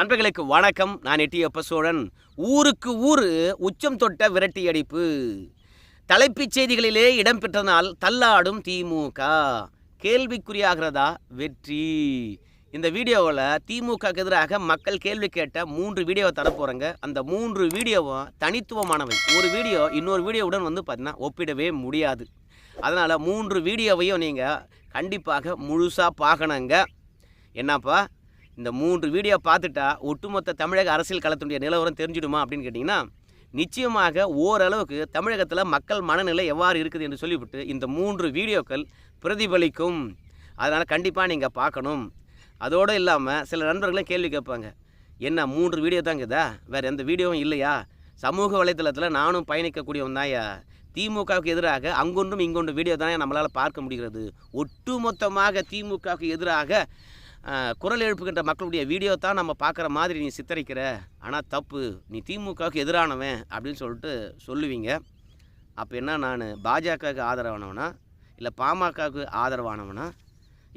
நண்பர்களுக்கு வணக்கம். நான் எட்டியப்ப சோழன் ஊருக்கு ஊர் உச்சம் தொட்ட விரட்டி அடிப்பு தலைப்புச் செய்திகளிலே இடம்பெற்றனால் தள்ளாடும் திமுக. கேள்விக்குறியாகிறதா? வெற்றி. இந்த வீடியோவில் திமுகக்கு எதிராக மக்கள் கேள்வி கேட்ட மூன்று வீடியோவை தரப்போகிறேங்க அந்த மூன்று வீடியோவும் தனித்துவமானவை. ஒரு வீடியோ இன்னொரு வீடியோவுடன் வந்து பார்த்தீங்கன்னா ஒப்பிடவே முடியாது. அதனால் மூன்று வீடியோவையும் நீங்கள் கண்டிப்பாக முழுசாக பார்க்கணுங்க என்னப்பா? இந்த மூன்று வீடியோ பார்த்துட்டா ஒட்டுமொத்த தமிழக அரசியல் களத்துடைய நிலவரம் தெரிஞ்சிடுமா அப்படின்னு கேட்டிங்கன்னா நிச்சயமாக ஓரளவுக்கு தமிழகத்தில் மக்கள் மனநிலை எவ்வாறு இருக்குது என்று சொல்லிவிட்டு இந்த மூன்று வீடியோக்கள் பிரதிபலிக்கும். அதனால் கண்டிப்பாக நீங்கள் பார்க்கணும். அதோடு இல்லாமல் சில நண்பர்களும் கேள்வி கேட்பாங்க என்ன மூன்று வீடியோ தான் இருக்குதா வேறு எந்த வீடியோவும் இல்லையா? சமூக வலைத்தளத்தில் நானும் பயணிக்கக்கூடியவன் தான்யா. திமுகவுக்கு எதிராக அங்கொன்றும் இங்கொன்றும் வீடியோ தானே நம்மளால் பார்க்க முடிகிறது. ஒட்டுமொத்தமாக திமுகவுக்கு எதிராக குரல் எழுப்புகின்ற மக்களுடைய வீடியோ தான் நம்ம பார்க்குற மாதிரி நீ சித்தரிக்கிற. ஆனால் தப்பு. நீ திமுகவுக்கு எதிரானவன் அப்படின்னு சொல்லிட்டு சொல்லுவீங்க. அப்போ என்ன நான்? பாஜகவுக்கு ஆதரவானவனா? இல்லை பாமகவுக்கு ஆதரவானவனா?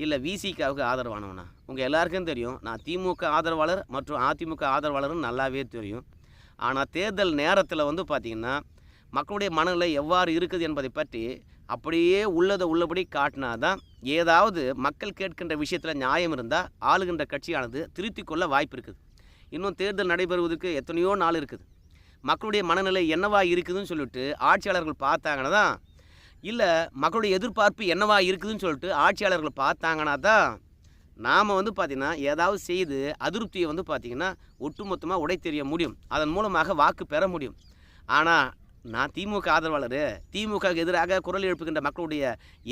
இல்லை விசிகாவுக்கு ஆதரவானவனா? உங்கள் எல்லாருக்கும் தெரியும். நான் திமுக ஆதரவாளர் மற்றும் அதிமுக ஆதரவாளரும் நல்லாவே தெரியும். ஆனால் தேர்தல் நேரத்தில் வந்து பார்த்திங்கன்னா மக்களுடைய மனநிலை எவ்வாறு இருக்குது என்பதை பற்றி அப்படியே உள்ளதை உள்ளபடி காட்டினா தான் ஏதாவது மக்கள் கேட்கின்ற விஷயத்தில் நியாயம் இருந்தால் ஆளுகின்ற கட்சியானது திருத்தி கொள்ள வாய்ப்பு இருக்குது. இன்னும் தேர்தல் நடைபெறுவதற்கு எத்தனையோ நாள் இருக்குது. மக்களுடைய மனநிலை என்னவாக இருக்குதுன்னு சொல்லிட்டு ஆட்சியாளர்கள் பார்த்தாங்கன்னா தான் இல்லை மக்களுடைய எதிர்பார்ப்பு என்னவாக இருக்குதுன்னு சொல்லிட்டு ஆட்சியாளர்கள் பார்த்தாங்கன்னா தான் நாம் வந்து பார்த்திங்கன்னா ஏதாவது செய்து அதிருப்தியை வந்து பார்த்திங்கன்னா ஒட்டுமொத்தமாக உடை தெரிய முடியும். அதன் மூலமாக வாக்கு பெற முடியும். ஆனால் நான் திமுக ஆதரவாளர். திமுகவுக்கு எதிராக குரல் எழுப்புகின்ற மக்களுடைய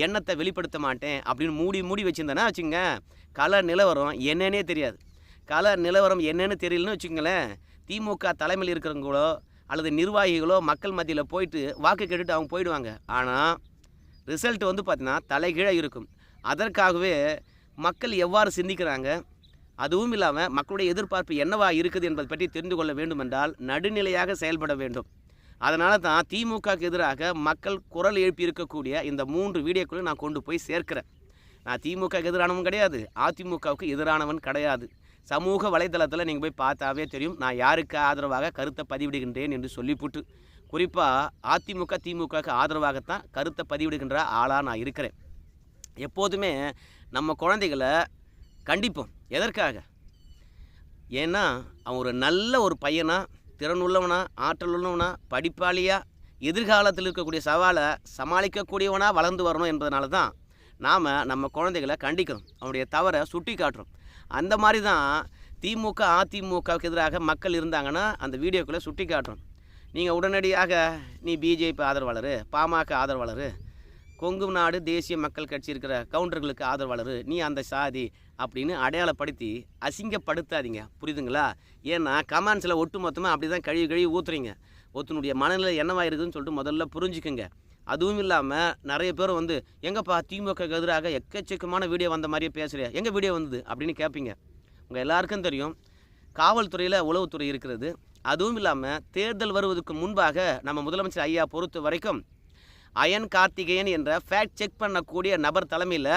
எண்ணத்தை வெளிப்படுத்த மாட்டேன் அப்படின்னு மூடி மூடி வச்சுருந்தேன்னா வச்சுங்க கல நிலவரம் என்னன்னே தெரியாது. கல நிலவரம் என்னன்னு தெரியலன்னு வச்சுங்களேன் திமுக தலைமையில் இருக்கிறவங்களோ அல்லது நிர்வாகிகளோ மக்கள் மத்தியில் போயிட்டு வாக்கு கேட்டுட்டு அவங்க போயிடுவாங்க. ஆனால் ரிசல்ட் வந்து பார்த்தீங்கன்னா தலைகீழாக இருக்கும். அதற்காகவே மக்கள் எவ்வாறு சிந்திக்கிறாங்க? அதுவும் இல்லாமல் மக்களுடைய எதிர்பார்ப்பு என்னவாக இருக்குது என்பதை பற்றி தெரிந்து கொள்ள வேண்டுமென்றால் நடுநிலையாக செயல்பட வேண்டும். அதனால தான் திமுகவுக்கு எதிராக மக்கள் குரல் எழுப்பி இருக்கக்கூடிய இந்த மூன்று வீடியோக்களையும் நான் கொண்டு போய் சேர்க்கிறேன். நான் திமுகவுக்கு எதிரானவன் கிடையாது அதிமுகவுக்கு எதிரானவன் கிடையாது. சமூக வலைதளத்தில் நீங்கள் போய் பார்த்தாவே தெரியும் நான் யாருக்கு ஆதரவாக கருத்தை பதிவிடுகின்றேன் என்று சொல்லிப்புட்டு குறிப்பாக அதிமுக திமுகவுக்கு ஆதரவாகத்தான் கருத்தை பதிவிடுகின்ற ஆளாக நான் இருக்கிறேன். எப்போதுமே நம்ம குழந்தைகளை கண்டிப்போம். எதற்காக? ஏன்னா அவன் ஒரு நல்ல ஒரு பையனாக திறன் உள்ளவனா ஆற்றல் உள்ளவனா படிப்பாளியா எதிர்காலத்தில் இருக்கக்கூடிய சவாலை சமாளிக்கக்கூடியவனாக வளர்ந்து வரணும் என்பதனால தான் நாம் நம்ம குழந்தைகளை கண்டிக்கிறோம் அவனுடைய தவறை சுட்டி காட்டுறோம். அந்த மாதிரி தான் திமுக அதிமுகவுக்கு எதிராக மக்கள் இருந்தாங்கன்னா அந்த வீடியோக்களை சுட்டி காட்டுறோம். நீங்கள் உடனடியாக நீ பிஜேபி ஆதரவாளர் பாமக ஆதரவாளர் கொங்கு நாடு தேசிய மக்கள் கட்சி இருக்கிற கவுண்டர்களுக்கு ஆதரவாளர் நீ அந்த சாதி அப்படின்னு அடையாளப்படுத்தி அசிங்கப்படுத்தாதீங்க. புரியுதுங்களா? ஏன்னா கமெண்ட்ஸில் ஒட்டு மொத்தமாக அப்படி தான் கழுவி கழுவி ஊற்றுறீங்க ஒருத்தனுடைய மனநிலை என்னவாக இருக்குதுன்னு சொல்லிட்டு முதல்ல புரிஞ்சுக்குங்க. அதுவும் இல்லாமல் நிறைய பேர் வந்து எங்கப்பா திமுக எதிராக எக்கச்சக்கமான வீடியோ வந்த மாதிரியே பேசுகிற எங்கே வீடியோ வந்தது? அப்படின்னு கேட்பீங்க உங்கள் எல்லாருக்கும் தெரியும் காவல்துறையில் உளவுத்துறை இருக்கிறது. அதுவும் இல்லாமல் தேர்தல் வருவதற்கு முன்பாக நம்ம முதலமைச்சர் ஐயா பொறுத்த வரைக்கும் அயன் கார்த்திகேயன் என்ற ஃபேக்ட் செக் பண்ணக்கூடிய நபர் தலைமையில்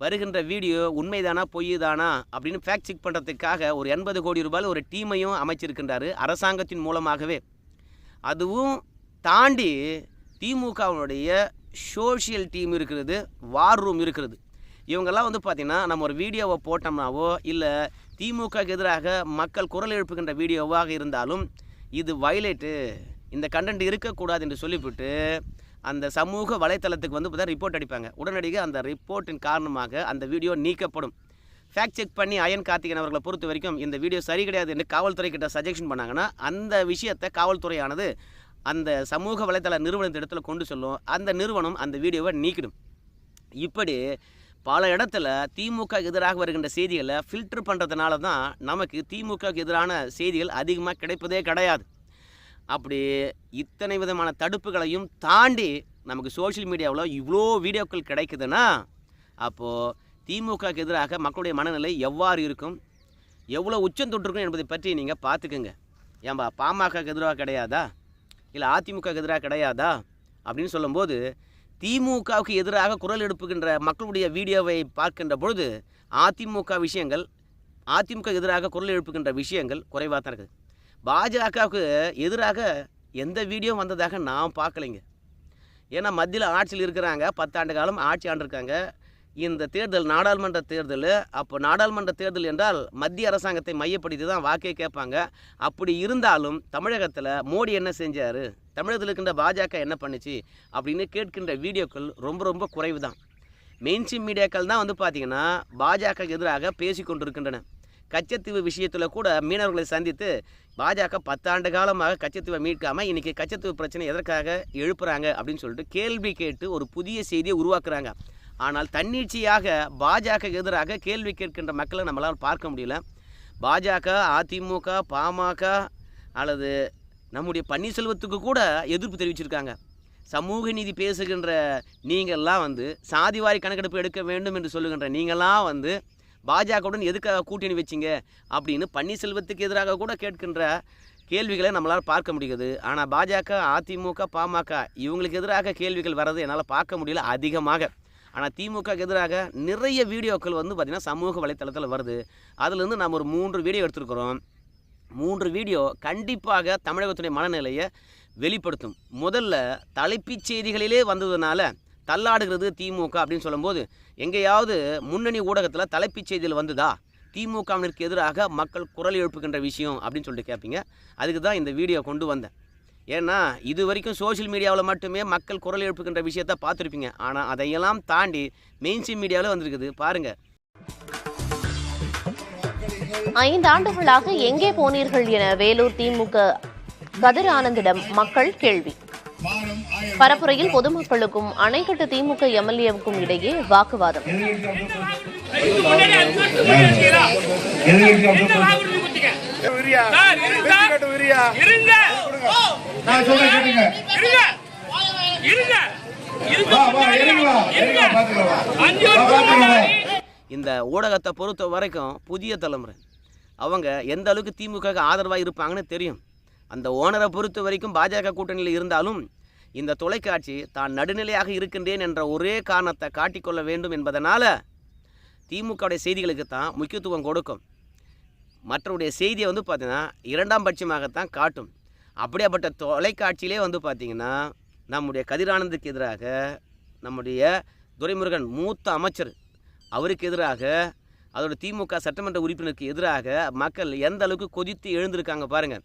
வருகின்ற வீடியோ உண்மைதானா பொய்தானா அப்படின்னு ஃபேக்ட் செக் பண்ணுறதுக்காக ஒரு எண்பது கோடி ரூபாயில் ஒரு டீமையும் அமைச்சிருக்கின்றாரு அரசாங்கத்தின் மூலமாகவே. அதுவும் தாண்டி திமுகவினுடைய சோஷியல் டீம் இருக்கிறது வார் ரூம் இருக்கிறது. இவங்கெல்லாம் வந்து பார்த்திங்கன்னா நம்ம ஒரு வீடியோவை போட்டோம்னாவோ இல்லை திமுகவுக்கு எதிராக மக்கள் குரல் எழுப்புகின்ற வீடியோவாக இருந்தாலும் இது வயலேட்டு இந்த கண்டென்ட் இருக்கக்கூடாது என்று சொல்லிவிட்டு அந்த சமூக வலைத்தளத்துக்கு வந்து பார்த்தா ரிப்போர்ட் அடிப்பாங்க. உடனடியாக அந்த ரிப்போர்ட்டின் காரணமாக அந்த வீடியோ நீக்கப்படும். ஃபேக்ட் செக் பண்ணி அயன் கார்த்திகன் அவர்களை பொறுத்த வரைக்கும் இந்த வீடியோ சரி கிடையாது என்று காவல்துறை கிட்ட சஜஷன் பண்ணாங்கன்னா அந்த விஷயத்தை காவல்துறையானது அந்த சமூக வலைத்தள நிறுவனத்த இடத்துல கொண்டு சொல்லும். அந்த நிறுவனம் அந்த வீடியோவை நீக்கிடும். இப்படி பல இடத்துல திமுக எதிராக வருகின்ற செய்திகளை ஃபில்டர் பண்ணுறதுனால தான் நமக்கு திமுக எதிரான செய்திகள் அதிகமாக கிடைப்பதே கிடையாது. அப்படி இத்தனை விதமான தடுப்புகளையும் தாண்டி நமக்கு சோஷியல் மீடியாவில் இவ்வளோ வீடியோக்கள் கிடைக்குதுன்னா அப்போது திமுகவுக்கு எதிராக மக்களுடைய மனநிலை எவ்வாறு இருக்கும்? எவ்வளோ உச்சம் தொட்டிருக்கும் என்பதை பற்றி நீங்கள் பார்த்துக்குங்க. ஏன்பா பாமகக்கு எதிராக கிடையாதா? இல்லை அதிமுகவுக்கு எதிராக கிடையாதா? அப்படின்னு சொல்லும்போது திமுகவுக்கு எதிராக குரல் எடுப்புகின்ற மக்களுடைய வீடியோவை பார்க்கின்ற பொழுது அதிமுக விஷயங்கள் அதிமுக எதிராக குரல் எழுப்புகின்ற விஷயங்கள் குறைவாக தான் இருக்குது. பாஜகவுக்கு எதிராக எந்த வீடியோ வந்ததாக நான் பார்க்கலைங்க. ஏன்னா மத்தியில் ஆட்சியில் இருக்கிறாங்க பத்தாண்டு காலம் ஆட்சி ஆண்டிருக்காங்க. இந்த தேர்தல் நாடாளுமன்ற தேர்தல் அப்போ நாடாளுமன்ற தேர்தல் என்றால் மத்திய அரசாங்கத்தை மையப்படுத்தி தான் வாக்கே கேட்பாங்க. அப்படி இருந்தாலும் தமிழகத்தில் மோடி என்ன செஞ்சார்? தமிழகத்தில் இருக்கின்ற பாஜக என்ன பண்ணுச்சு? அப்படின்னு கேட்கின்ற வீடியோக்கள் ரொம்ப ரொம்ப குறைவு தான் மெயின்ஸ்ட்ரீம் மீடியாக்கள் தான் வந்து பார்த்திங்கன்னா பாஜக எதிராக பேசி கொண்டிருக்கின்றன கச்சத்தீவு விஷயத்தில் கூட மீனவர்களை சந்தித்து பாஜக பத்தாண்டு காலமாக கச்சத்தீவை மீட்காமல் இன்றைக்கி கச்சத்தீவு பிரச்சனை எதற்காக எழுப்புறாங்க அப்படின்னு சொல்லிட்டு கேள்வி கேட்டு ஒரு புதிய செய்தியை உருவாக்குறாங்க. ஆனால் தன்னிச்சையாக பாஜக எதிராக கேள்வி கேட்கின்ற மக்களை நம்மளால் பார்க்க முடியல. பாஜக அதிமுக பாமக அல்லது நம்முடைய பன்னீர்செல்வத்துக்கு கூட எதிர்ப்பு தெரிவிச்சிருக்காங்க. சமூக நீதி பேசுகின்ற நீங்கள்லாம் வந்து சாதிவாரி கணக்கெடுப்பு எடுக்க வேண்டும் என்று சொல்லுகின்ற நீங்களாம் வந்து பாஜகவுடன் எதுக்காக கூட்டணி வச்சிங்க அப்படின்னு பன்னீர்செல்வத்துக்கு எதிராக கூட கேட்கின்ற கேள்விகளை நம்மளால் பார்க்க முடியுது. ஆனால் பாஜக அதிமுக பாமக இவங்களுக்கு எதிராக கேள்விகள் வர்றது என்னால் பார்க்க முடியல அதிகமாக. ஆனால் திமுகக்கு எதிராக நிறைய வீடியோக்கள் வந்து பார்த்திங்கன்னா சமூக வலைத்தளத்தில் வருது. அதுலேருந்து நம்ம ஒரு மூன்று வீடியோ எடுத்துருக்குறோம். மூன்று வீடியோ கண்டிப்பாக தமிழகத்துடைய மனநிலையை வெளிப்படுத்தும். முதல்ல தலைப்புச் செய்திகளிலே வந்ததுனால தள்ளாடுகிறது திமுக அப்படின்னு சொல்லும்போது எங்கேயாவது முன்னணி ஊடகத்தில் தலைப்புச் செய்தியில் வந்ததா? திமுகவினருக்கு எதிராக மக்கள் குரல் எழுப்புகின்ற விஷயம் அப்படின்னு சொல்லிட்டு கேட்பீங்க அதுக்கு தான் இந்த வீடியோ கொண்டு வந்தேன். ஏன்னா இது வரைக்கும் சோஷியல் மீடியாவில் மட்டுமே மக்கள் குரல் எழுப்புகின்ற விஷயத்த பார்த்துருப்பீங்க. ஆனால் அதையெல்லாம் தாண்டி மெயின்ஸ்ட்ரீம் மீடியாவில் வந்திருக்குது. பாருங்கள் ஐந்து ஆண்டுகளாக எங்கே போனீர்கள் என வேலூர் திமுக கதிர் ஆனந்திடம் மக்கள் கேள்வி. பரப்புரையில் பொதுமக்களுக்கும் அணைக்கட்டு திமுக எம்எல்ஏவுக்கும் இடையே வாக்குவாதம். இந்த ஊடகத்தை பொறுத்த வரைக்கும் புதிய தலைமுறை. அவங்க எந்த அளவுக்கு திமுக ஆதரவாக இருப்பாங்கன்னு தெரியும். அந்த ஓனரை பொறுத்த வரைக்கும் பாஜக கூட்டணியில் இருந்தாலும் இந்த தொலைக்காட்சி தான் நடுநிலையாக இருக்கின்றேன் என்ற ஒரே காரணத்தை காட்டிக்கொள்ள வேண்டும் என்பதனால் திமுகவுடைய செய்திகளுக்கு தான் முக்கியத்துவம் கொடுக்கும். மற்றவருடைய செய்தியை வந்து பார்த்திங்கன்னா இரண்டாம் பட்சமாகத்தான் காட்டும். அப்படியாப்பட்ட தொலைக்காட்சியிலே வந்து பார்த்திங்கன்னா நம்முடைய கதிரானந்துக்கு எதிராக நம்முடைய துரைமுருகன் மூத்த அமைச்சர் அவருக்கு எதிராக அதோட திமுக சட்டமன்ற உறுப்பினருக்கு எதிராக மக்கள் எந்த அளவுக்கு கொதித்து எழுந்திருக்காங்க பாருங்கள்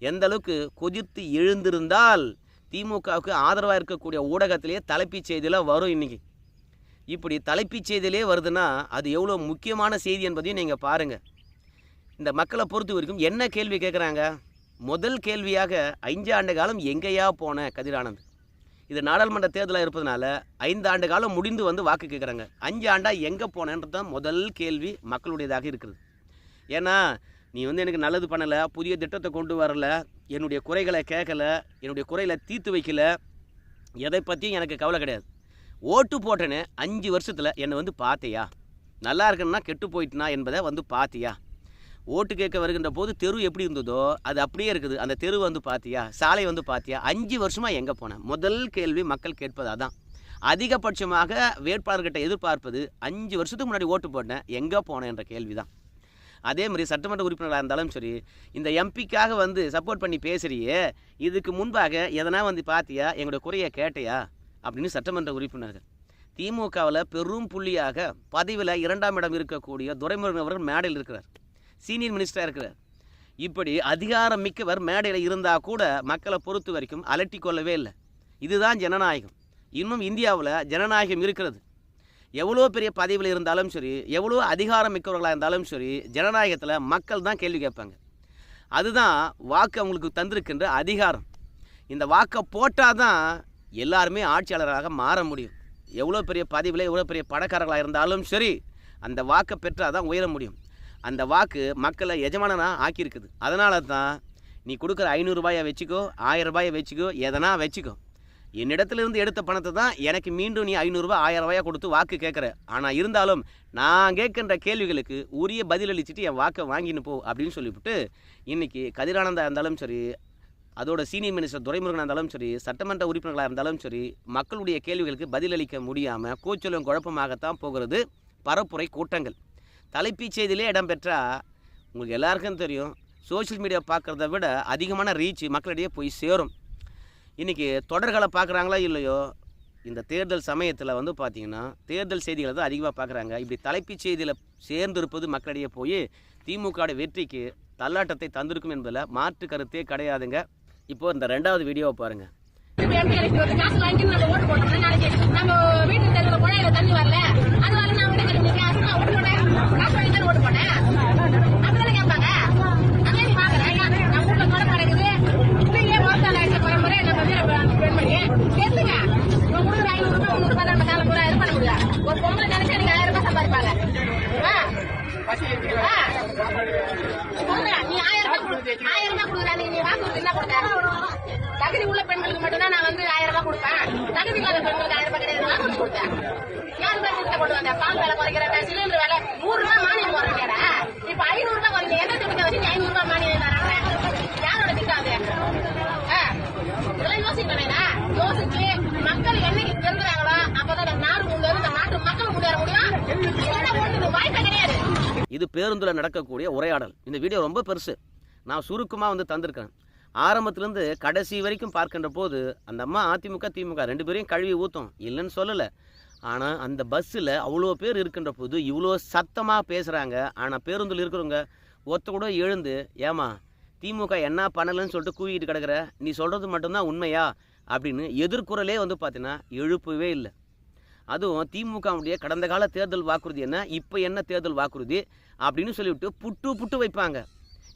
எந்த அளவுக்கு கொதித்து எழுந்திருந்தால் திமுகவுக்கு ஆதரவாக இருக்கக்கூடிய ஊடகத்திலேயே தலைப்புச் செய்தியில் வரும் இன்னைக்கு. இப்படி தலைப்புச் செய்தியிலே வருதுன்னா அது எவ்வளோ முக்கியமான செய்தி என்பதையும் நீங்கள் பாருங்கள் இந்த மக்களை பொறுத்த வரைக்கும் என்ன கேள்வி கேட்குறாங்க முதல் கேள்வியாக ஐந்து ஆண்டு காலம் எங்கேயா போன கதிரானந்த் இது நாடாளுமன்ற தேர்தலாக இருப்பதனால ஐந்து ஆண்டு காலம் முடிந்து வந்து வாக்கு கேட்குறாங்க அஞ்சு ஆண்டாக எங்கே போனேன்றது தான் முதல் கேள்வி மக்களுடையதாக இருக்குது ஏன்னா நீ வந்து எனக்கு நல்லது பண்ணலை புதிய திட்டத்தை கொண்டு வரல என்னுடைய குறைகளை கேட்கல என்னுடைய குறைகளை தீர்த்து வைக்கல எதை பற்றியும் எனக்கு கவலை கிடையாது. ஓட்டு போட்டேன்னு அஞ்சு வருஷத்தில் என்னை வந்து பார்த்தியா நல்லா இருக்கணும்னா கெட்டு போயிட்டுனா என்பதை வந்து பார்த்தியா ஓட்டு கேட்க வருகின்ற போது தெரு எப்படி இருந்ததோ அது அப்படியே இருக்குது. அந்த தெரு வந்து பார்த்தியா சாலை வந்து பார்த்தியா அஞ்சு வருஷமாக எங்கே போனேன் முதல் கேள்வி மக்கள் கேட்பது அதான். அதிகபட்சமாக வேட்பாளர்கிட்ட எதிர்பார்ப்பது அஞ்சு வருஷத்துக்கு முன்னாடி ஓட்டு போட்டேன் எங்கே போனேன் என்ற கேள்வி தான் அதே மாதிரி சட்டமன்ற உறுப்பினராக இருந்தாலும் சரி இந்த எம்பிக்காக வந்து சப்போர்ட் பண்ணி பேசுறியே இதுக்கு முன்பாக எதனா வந்து பார்த்தியா எங்களோட குறையை கேட்டையா அப்படின்னு சட்டமன்ற உறுப்பினர்கள். திமுகவில் பெரும் புள்ளியாக பதவியில் இரண்டாம் இடம் இருக்கக்கூடிய துரைமுருகன் அவர்கள் மேடையில் இருக்கிறார். சீனியர் மினிஸ்டராக இருக்கிறார். இப்படி அதிகாரம் மிக்கவர் மேடையில் இருந்தால் கூட மக்களை பொறுத்த வரைக்கும் அலட்டி கொள்ளவே இல்லை. இதுதான் ஜனநாயகம். இன்னும் இந்தியாவில் ஜனநாயகம் இருக்கிறது. எவ்வளோ பெரிய பதவியில் இருந்தாலும் சரி எவ்வளோ அதிகாரம் மிக்கவர்களாக இருந்தாலும் சரி ஜனநாயகத்தில் மக்கள் தான் கேள்வி கேட்பாங்க. அதுதான் வாக்கு அவங்களுக்கு தந்திருக்கின்ற அதிகாரம். இந்த வாக்கை போட்டால் தான் எல்லாருமே ஆட்சியாளராக மாற முடியும். எவ்வளோ பெரிய பதவியில் எவ்வளோ பெரிய பணக்காரர்களாக இருந்தாலும் சரி அந்த வாக்கை பெற்றால் தான் உயர முடியும். அந்த வாக்கு மக்களை எஜமானனாக ஆக்கியிருக்குது. அதனால தான் நீ கொடுக்குற ஐநூறுரூபாயை வச்சுக்கோ ஆயிரம் ரூபாயை வச்சுக்கோ எதனா வச்சுக்கோ. என்னிடத்திலிருந்து எடுத்த பணத்தை தான் எனக்கு மீண்டும் நீ ஐநூறுரூவா ஆயிரம் ரூபாயா கொடுத்து வாக்கு கேட்குற. ஆனால் இருந்தாலும் நான் கேட்கின்ற கேள்விகளுக்கு உரிய பதிலளிச்சுட்டு என் வாக்கை வாங்கின்னு போ அப்படின்னு சொல்லிவிட்டு இன்றைக்கி கதிரானந்தா இருந்தாலும் சரி அதோட சீனியர் மினிஸ்டர் துரைமுருகனாக இருந்தாலும் சரி சட்டமன்ற உறுப்பினர்களாக இருந்தாலும் சரி மக்களுடைய கேள்விகளுக்கு பதிலளிக்க முடியாமல் கூச்சலும் குழப்பமாகத்தான் போகிறது பரப்புரை கூட்டங்கள். தலைப்புச் செய்தியிலே இடம்பெற்றால் உங்களுக்கு எல்லாருக்கும் தெரியும் சோஷியல் மீடியா பார்க்குறத விட அதிகமான ரீச் மக்களிடையே போய் சேரும். இன்றைக்கி தொடர்களை பார்க்குறாங்களா இல்லையோ? இந்த தேர்தல் சமயத்தில் வந்து பார்த்திங்கன்னா தேர்தல் செய்திகளை தான் அதிகமாக பார்க்குறாங்க. இப்படி தலைப்புச் செய்தியில் சேர்ந்திருப்பது மக்களிடையே போய் திமுகவோட வெற்றிக்கு தள்ளாட்டத்தை தந்திருக்கும் என்பதில் மாற்று கருத்தே கிடையாதுங்க. இப்போ இந்த ரெண்டாவது வீடியோவை பாருங்கள் தண்ணி வரல நம்ம ஓட்டு போட்டோம்னா நாளைக்கு நம்ம வீட்டு தெருவுல குழாயில தண்ணி வரல அது வரல நான் உடனே கேட்க முடியும் காசு நான் ஓட்டு போட்டேன் காசு வாங்கி தான் ஓட்டு போட்டேன் அப்படிதானே கேட்பாங்க அதே நீ பாக்குறேன் நம்ம வீட்டுல குடம் கிடைக்குது இப்பயே விவசாயம் ஆயிடுச்சு பரம்பரை நம்ம வீர பெண்மணி கேட்டுங்க இவன் கொடுக்குற ஐநூறு ரூபாய் முந்நூறு ரூபாய் நம்ம காலம் பூரா இது பண்ண முடியாது ஒரு பொம்பளை நினைச்சா நீங்க ஆயிரம் ரூபாய் சம்பாதிப்பாங்க ஆ? ஆ? சொல்லுங்க, நீ ஆயிரம் ரூபாய் கொடு. ஆயிரம் ரூபாய் கொடுக்குறா, நீ நீ வாக்குறுதி என்ன கொடுத்த? தகுதி உள்ள பெண்களுக்கு மட்டும்தான் நான் வந்து ஆயிரம் ரூபாய் கொடுப்பேன் தகுதி இல்லாத பெண்களுக்கு ஆயிரம் ரூபாய் கிடையாது வாக்குறுதி கொடுத்தேன் ரூபாய் திட்டத்தை கொண்டு பால் குறைக்கிறேன் சிலிண்டர் நூறு ரூபாய் மானியம் இப்ப ஐநூறு ரூபாய் எந்த திட்டத்தை வச்சு ஐநூறு ரூபாய் மானியம் தராங்க யாரோட திட்டம் அது? இதெல்லாம் யோசிக்கணும்னா யோசிச்சு மக்கள் என்னைக்கு அப்பதான் நாடு முன்னேறும் இந்த நாட்டு மக்கள் முன்னேற முடியும். வாய்ப்பே கிடையாது. இது பேருந்துல நடக்கக்கூடிய உரையாடல். இந்த வீடியோ ரொம்ப பெருசு. நான் சுருக்கமாக வந்து தந்திருக்கேன் ஆரம்பத்துலேருந்து கடைசி வரைக்கும் பார்க்கின்ற போது அந்த அம்மா அதிமுக திமுக ரெண்டு பேரையும் கழுவி ஊற்றும் இல்லைன்னு சொல்லலை. ஆனால் அந்த பஸ்ஸில் அவ்வளோ பேர் இருக்கின்ற போது இவ்வளோ சத்தமாக பேசுகிறாங்க ஆனால் பேருந்தில் இருக்கிறவங்க ஒத்த கூட எழுந்து ஏமா திமுக என்ன பண்ணலைன்னு சொல்லிட்டு கூவிக்கிட்டு கிடக்கிற? நீ சொல்கிறது மட்டும்தான் உண்மையா? அப்படின்னு எதிர்குரலே வந்து பார்த்தீங்கன்னா எழுப்பவே இல்லை. அதுவும் திமுகவுடைய கடந்த கால தேர்தல் வாக்குறுதி என்ன இப்போ என்ன தேர்தல் வாக்குறுதி? அப்படின்னு சொல்லிவிட்டு புட்டு புட்டு வைப்பாங்க.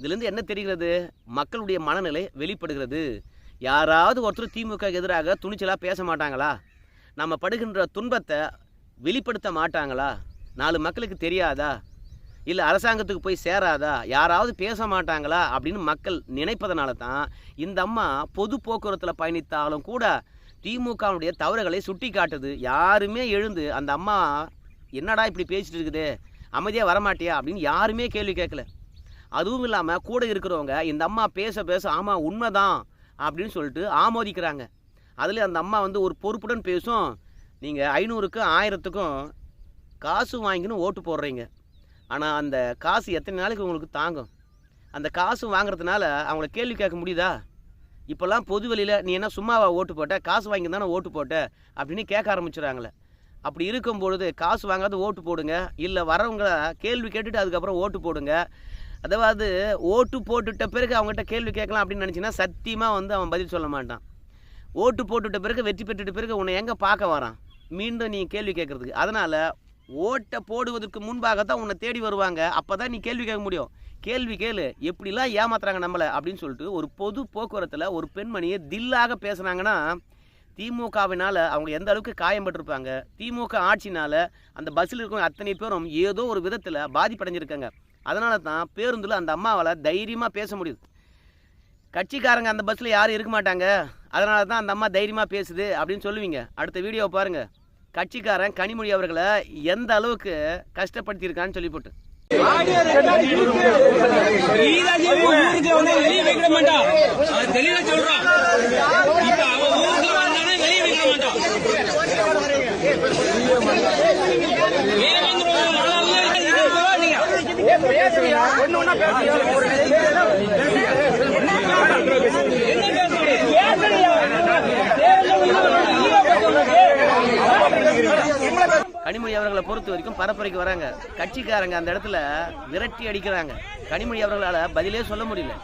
இதுலேருந்து என்ன தெரிகிறது? மக்களுடைய மனநிலை வெளிப்படுகிறது. யாராவது ஒருத்தர் திமுக எதிராக துணிச்சலாக பேச மாட்டாங்களா? நம்ம படுகின்ற துன்பத்தை வெளிப்படுத்த மாட்டாங்களா? நாலு மக்களுக்கு தெரியாதா? இல்லை அரசாங்கத்துக்கு போய் சேராதா? யாராவது பேச மாட்டாங்களா? அப்படின்னு மக்கள் நினைப்பதனால தான் இந்த அம்மா பொது போக்குவரத்தில் பயணித்தாலும் கூட திமுகவுடைய தவறுகளை சுட்டி காட்டுது யாருமே எழுந்து அந்த அம்மா என்னடா இப்படி பேசிட்டு இருக்குது? அமைதியாக வரமாட்டியா? அப்படின்னு யாருமே கேள்வி கேட்கல. அதுவும் இல்லாமல் கூட இருக்கிறவங்க இந்த அம்மா பேச பேச ஆமாம் உண்மைதான் அப்படின்னு சொல்லிட்டு ஆமோதிக்கிறாங்க. அதில் அந்த அம்மா வந்து ஒரு பொறுப்புடன் பேசும் நீங்கள் ஐநூறுக்கும் ஆயிரத்துக்கும் காசு வாங்கின்னு ஓட்டு போடுறீங்க. ஆனால் அந்த காசு எத்தனை நாளைக்கு உங்களுக்கு தாங்கும்? அந்த காசு வாங்குறதுனால அவங்கள கேள்வி கேட்க முடியுதா? இப்போல்லாம் பொது வெளியில் நீ என்ன சும்மாவா ஓட்டு போட்ட? காசு வாங்கி தானே ஓட்டு போட்ட? அப்படின்னு கேட்க ஆரம்பிச்சுறாங்களே. அப்படி இருக்கும் பொழுது காசு வாங்காத ஓட்டு போடுங்க. இல்லை வரவங்கள கேள்வி கேட்டுட்டு அதுக்கப்புறம் ஓட்டு போடுங்க. அதாவது ஓட்டு போட்டுவிட்ட பிறகு அவங்ககிட்ட கேள்வி கேட்கலாம் அப்படின்னு நினச்சின்னா சத்தியமாக வந்து அவன் பதில் சொல்ல மாட்டான். ஓட்டு போட்டுவிட்ட பிறகு வெற்றி பெற்றுட்ட பிறகு உன்னை எங்கே பார்க்க வரான்? மீண்டும் நீ கேள்வி கேட்குறதுக்கு. அதனால் ஓட்டை போடுவதற்கு முன்பாக தான் உன்னை தேடி வருவாங்க. அப்போ தான் நீ கேள்வி கேட்க முடியும். கேள்வி கேளு. எப்படிலாம் ஏமாத்துறாங்க நம்மளை அப்படின்னு சொல்லிட்டு ஒரு பொது போக்குவரத்தில் ஒரு பெண்மணியை தில்லாக பேசுனாங்கன்னா திமுகவினால் அவங்க எந்த அளவுக்கு காயம்பட்டிருப்பாங்க திமுக ஆட்சினால் அந்த பஸ்ஸில் இருக்கிற அத்தனை பேரும் ஏதோ ஒரு விதத்தில் பாதிப்படைஞ்சிருக்காங்க. அதனால தான் பேருந்தில் அந்த அம்மாவால் தைரியமாக பேச முடியுது. கட்சிக்காரங்க அந்த பஸ்ஸில் யாரும் இருக்க மாட்டாங்க. அதனால தான் அந்த அம்மா தைரியமாக பேசுது அப்படின்னு சொல்லுவீங்க. அடுத்த வீடியோ பாருங்கள் கட்சிக்காரன் கனிமொழி அவர்களை எந்த அளவுக்கு கஷ்டப்படுத்தியிருக்கான்னு சொல்லி போட்டு ஊருக்கு வந்து வெளியே வைக்க மாட்டான் தெளிவா சொல்றான் இப்ப அவன் ஊருக்கு வந்தானே வெளியே வைக்க மாட்டான் வெளியே வந்துருவான் கனிமொழி அவர்களை பொறுத்த வரைக்கும் பரப்புரைக்கு வராங்க. கட்சிக்காரங்க அந்த இடத்துல விரட்டி அடிக்கிறாங்க. கனிமொழி அவர்களால் பதிலே சொல்ல முடியல.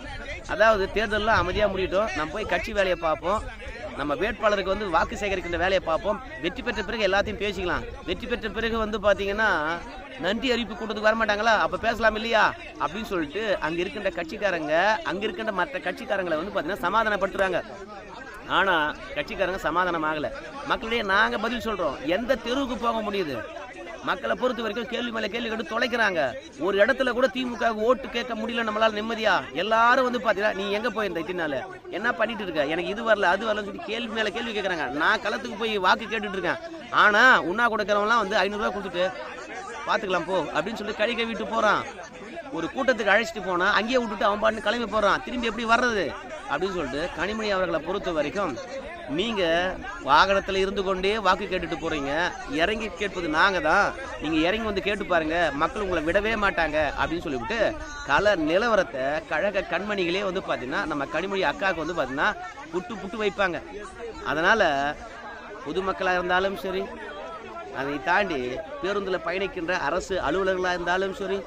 அதாவது தேர்தலெலாம் அமைதியாக முடியட்டும். நம்ம போய் கட்சி வேலையை பார்ப்போம். நம்ம வேட்பாளருக்கு வந்து வாக்கு சேகரிக்கின்ற வேலையை பார்ப்போம். வெற்றி பெற்ற பிறகு எல்லாத்தையும் பேசிக்கலாம். வெற்றி பெற்ற பிறகு வந்து பார்த்தீங்கன்னா நன்றி அறிவிப்பு கூட்டத்துக்கு வர மாட்டாங்களா அப்போ பேசலாம் இல்லையா? அப்படின்னு சொல்லிட்டு அங்கே இருக்கின்ற கட்சிக்காரங்க அங்கே இருக்கின்ற மற்ற கட்சிக்காரங்களை வந்து பார்த்தீங்கன்னா சமாதானப்படுத்துகிறாங்க ஆனால் கட்சிக்காரங்க சமாதானம் ஆகலை. மக்களிடையே நாங்கள் பதில் சொல்கிறோம் எந்த தெருவுக்கு போக முடியுது? மக்களை பொறுத்த வரைக்கும் கேள்வி மேலே கேள்வி கேட்டு தொலைக்கிறாங்க. ஒரு இடத்துல கூட திமுக ஓட்டு கேட்க முடியல நம்மளால நிம்மதியா? எல்லாரும் வந்து பார்த்தீங்கன்னா நீ எங்கே போயிருந்த இத்தினால? என்ன பண்ணிட்டு இருக்க? எனக்கு இது வரல அது வரலன்னு சொல்லி கேள்வி மேலே கேள்வி கேட்குறாங்க. நான் களத்துக்கு போய் வாக்கு கேட்டுட்டு இருக்கேன். ஆனால் உண்ணா கொடுக்குறவங்களாம் வந்து ஐநூறுரூவா கொடுத்துட்டு பார்த்துக்கலாம் போ அப்படின்னு சொல்லி கழிக்க விட்டு போகிறான் ஒரு கூட்டத்துக்கு அழைச்சிட்டு போனால் அங்கேயே விட்டுட்டு அவன் பாட்டு கிளம்பி போகிறான் திரும்பி எப்படி வர்றது? அப்படின்னு சொல்லிட்டு கனிமணி அவர்களை பொறுத்த வரைக்கும் நீங்கள் வாகனத்தில் இருந்து கொண்டே வாக்கு கேட்டுட்டு போகிறீங்க இறங்கி கேட்பது நாங்கள் தான். நீங்கள் இறங்கி வந்து கேட்டு பாருங்கள் மக்கள் உங்களை விடவே மாட்டாங்க அப்படின்னு சொல்லிவிட்டு கல நிலவரத்தை கழக கண்மணிகளே வந்து பார்த்தீங்கன்னா நம்ம கனிமொழி அக்காவுக்கு வந்து பார்த்தீங்கன்னா புட்டு புட்டு வைப்பாங்க. அதனால் பொதுமக்களாக இருந்தாலும் சரி அதை தாண்டி பேருந்தில் பயணிக்கின்ற அரசு அலுவலர்களாக இருந்தாலும் சரி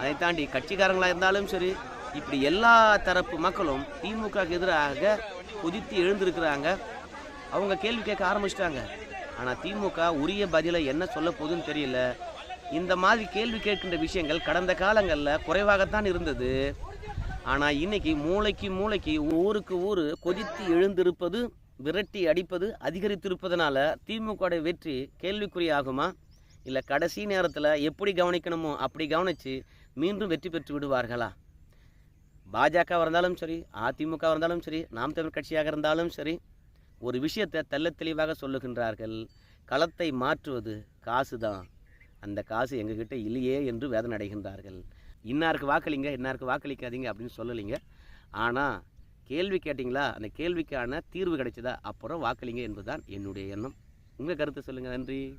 அதை தாண்டி கட்சிக்காரங்களாக இருந்தாலும் சரி இப்படி எல்லா தரப்பு மக்களும் திமுகவுக்கு எதிராக குதித்து எழுந்திருக்கிறாங்க. அவங்க கேள்வி கேட்க ஆரம்பிச்சிட்டாங்க. ஆனால் திமுக உரிய பதிலை என்ன சொல்ல போகுதுன்னு தெரியல. இந்த மாதிரி கேள்வி கேட்கின்ற விஷயங்கள் கடந்த காலங்களில் குறைவாகத்தான் இருந்தது. ஆனால் இன்னைக்கு மூளைக்கு மூளைக்கு ஊருக்கு ஊர் கொதித்து எழுந்திருப்பது விரட்டி அடிப்பது அதிகரித்திருப்பதனால திமுக வெற்றி கேள்விக்குறியாகுமா இல்லை கடைசி நேரத்தில் எப்படி கவனிக்கணுமோ அப்படி கவனித்து மீண்டும் வெற்றி பெற்று விடுவார்களா? பாஜக இருந்தாலும் சரி அதிமுக இருந்தாலும் சரி நாம் தமிழ் கட்சியாக இருந்தாலும் சரி ஒரு விஷயத்தை தெல்ல தெளிவாக சொல்லுகின்றார்கள் களத்தை மாற்றுவது காசு தான் அந்த காசு எங்ககிட்ட இல்லையே என்று வேதனை அடைகின்றார்கள் இன்னாருக்கு வாக்களிங்க இன்னாருக்கு வாக்களிக்காதீங்க அப்படின்னு சொல்லலைங்க. ஆனால் கேள்வி கேட்டிங்களா? அந்த கேள்விக்கான தீர்வு கிடைச்சதா? அப்புறம் வாக்களிங்க என்பதுதான் என்னுடைய எண்ணம். உங்கள் கருத்து சொல்லுங்கள் நன்றி.